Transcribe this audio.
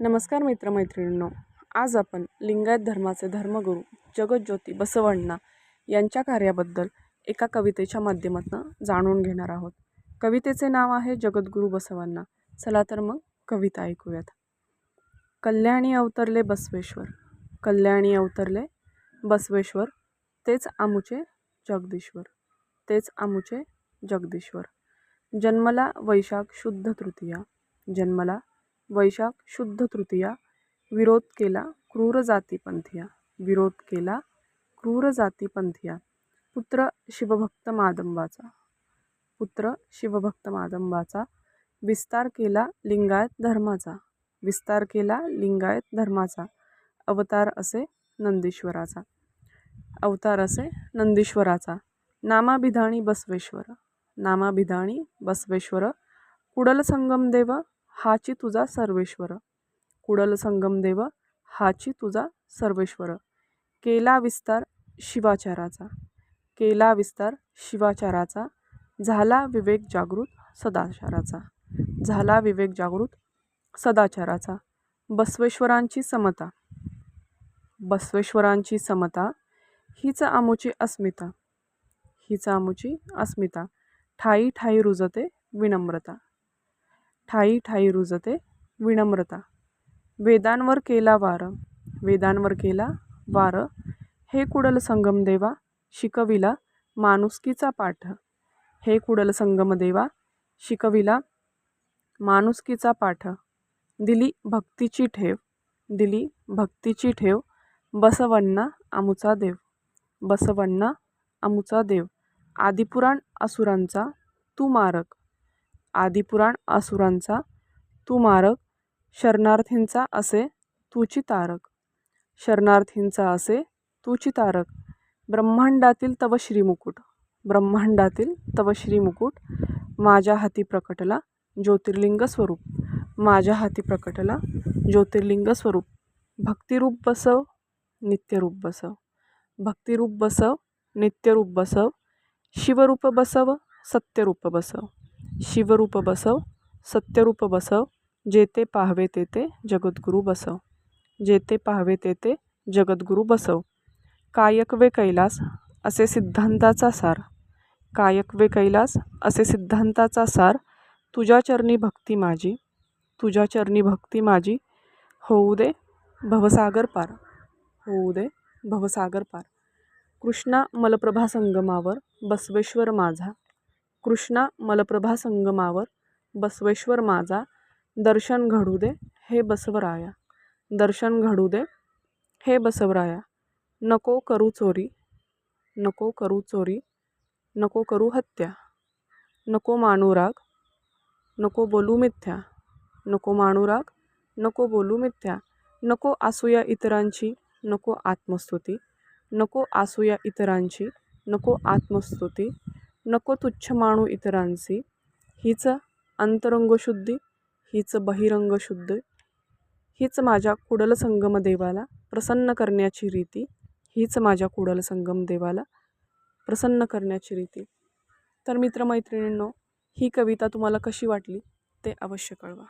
नमस्कार मित्रमैत्रिणींनो. आज आपण लिंगायत धर्माचे धर्मगुरू जगज्योती बसवण्णा यांच्या कार्याबद्दल एका कवितेच्या माध्यमातून जाणून घेणार आहोत. कवितेचे नाव आहे जगद्गुरू बसवण्णा. चला तर मग कविता ऐकूयात. कल्याणी अवतरले बसवेश्वर. कल्याणी अवतरले बसवेश्वर. तेच आमुचे जगदीश्वर. तेच आमुचे जगदीश्वर. जन्मला वैशाख शुद्ध तृतीया. जन्मला वैशाख शुद्ध तृतीया. विरोध केला क्रूर जातीपंथिया विरोध केला क्रूर जातीपंथिया पुत्र शिवभक्त मादंबाचा. पुत्र शिवभक्त मादंबाचा. विस्तार केला लिंगायत धर्माचा. विस्तार केला लिंगायत धर्माचा. अवतार असे नंदीश्वराचा. अवतार असे नंदीश्वराचा. नामाभिधाणी बसवेश्वर. नामाभिधाणी बसवेश्वर. कुडल संगम देव. हाची तुझा सर्वेश्वर. कुडल संगम देव हाची तुझा सर्वेश्वर. केला विस्तार शिवाचाराचा. केला विस्तार शिवाचाराचा. झाला विवेक जागृत सदाचाराचा. झाला विवेक जागृत सदाचाराचा. बसवेश्वरांची समता. बसवेश्वरांची समता हीच आमुची अस्मिता. हीच आमुची अस्मिता. ठाई ठाई रुजते विनम्रता. ठाई ठाई रुजते विनम्रता. वेदांवर केला वार वेदांवर केला वार. हे कुडल संगम देवा शिकविला माणुसकीचा पाठ. हे कुडल संगम देवा शिकविला माणुसकीचा पाठ. दिली भक्तीची ठेव दिली भक्तीची ठेव बसवण्णा आमुचा देव. बसवण्णा आमुचा देव. आदिपुराण असुरांचा तू मारक. आदिपुराण असुरांचा तू मारक शरणार्थींचा असे तूची तारक शरणार्थींचा असे तूची तारक ब्रह्मांडातील तव श्रीमुकुट. ब्रह्मांडातील तव श्रीमुकुट माझ्या हाती प्रकटला ज्योतिर्लिंग स्वरूप. माझ्या हाती प्रकटला ज्योतिर्लिंग स्वरूप. भक्तिरूप बसव नित्यरूप बसव. भक्तिरूप बसव नित्यरूप बसव. शिवरूप बसव सत्यरूप बसव. शिवरूप बसव सत्यरूप बसव जेते पाहवे तेते जगद्गुरू बसव. जेते पाहवे तेते जगद्गुरू बसव. कायकवे कैलास असे सिद्धांताचा सार. कायकवे कैलास असे सिद्धांताचा सार. तुझ्या चरणी भक्ती माझी. तुझ्या चरणी भक्ती माझी. होऊ दे भवसागर पार. होऊ दे भवसागर पार. कृष्णा मलप्रभा संगमावर बसवेश्वर माझा. कृष्णा मलप्रभा संगमावर बसवेश्वर माझा दर्शन घडू दे हे बसवराया. दर्शन घडू दे हे बसवराया. नको करू चोरी नको करू चोरी नको करू हत्या. नको मानू राग नको बोलू मिथ्या. नको मानू राग नको बोलू मिथ्या. नको आसूया इतरांची नको आत्मस्तुती. नको आसूया इतरांची नको आत्मस्तुती. नको तुच्छ मानू इतरांशी. हीच अंतरंगशुद्धी हीच बहिरंगशुद्धी हीच माझ्या कुडल संगम देवाला प्रसन्न करण्याची रीती हीच माझ्या कुडल संगम देवाला प्रसन्न करण्याची रीती. तर मित्रमैत्रिणींनो ही कविता तुम्हाला कशी वाटली ते अवश्य कळवा.